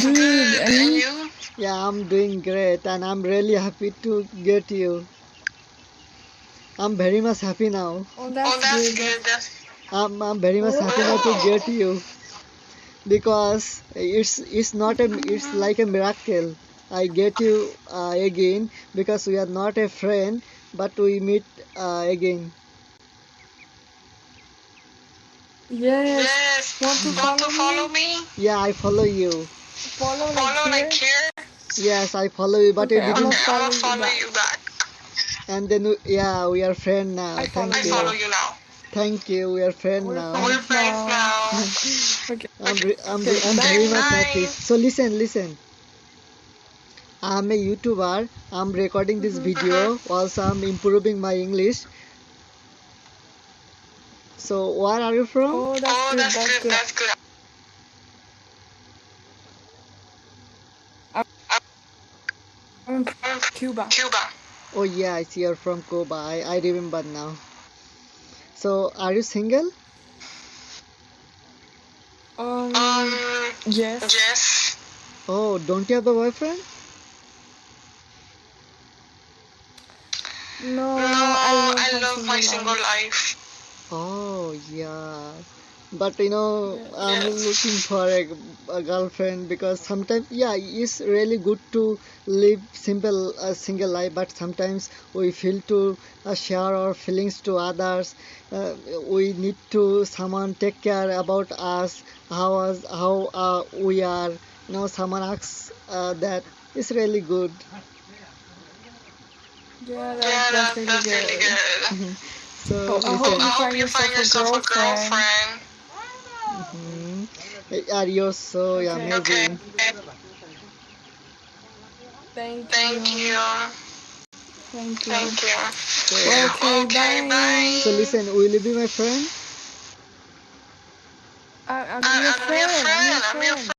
Good. And And you? you? Yeah, I'm doing great and I'm really happy to get you. I'm very much happy now. Oh, Oh, that's that's good. good. That's I'm, I'm very much happy now to get you because it's it's not a it's like a miracle. I get you uh, again because we are not a friend but we meet uh, again. Yes. yes. Want to Want to follow follow me? Yeah, I follow you. Follow Follow like like here. here. Yes, I follow you, but Okay, you didn't. gonna I'm follow gonna you follow back. you back. And then yeah, we are friend now. I follow Thank I you. follow you now. Thank you. We are friend We're now. We're friends friends now. now. Okay. I'm, re- I'm, re- I'm very much happy. So listen, listen. I'm a YouTuber. I'm recording this mm-hmm. video. Uh-huh. Also, I'm improving my English. So, where are you from? Oh, that's Oh, good. that's That's good. good. That's good. I'm from Cuba. Cuba. Oh yeah, I see you're from Cuba. I, I remember now. So, are you single? Um. Um. Yes. Yes. Oh, don't you have a boyfriend? No, No, I love, I my love my single single life. life. Oh yeah, but you know I'm looking for a, a girlfriend because sometimes yeah it's really good to live simple a single life, but sometimes we feel to uh, share our feelings to others. Uh, we need to someone take care about us, how us how uh, we are. You know, someone asks uh, that. It's really good. Yeah, that, that's that, really good. really good. So Oh, I hope. I you hope find you find yourself yourself a a girlfriend. Mhm. Yeah, you're so Okay. Okay. amazing. Thank, Thank you. you. Thank you. Thank you. So, Okay, Okay, bye. bye. so listen, will you be my friend? I, I'm I- your I'm friend. your friend. I'm your friend.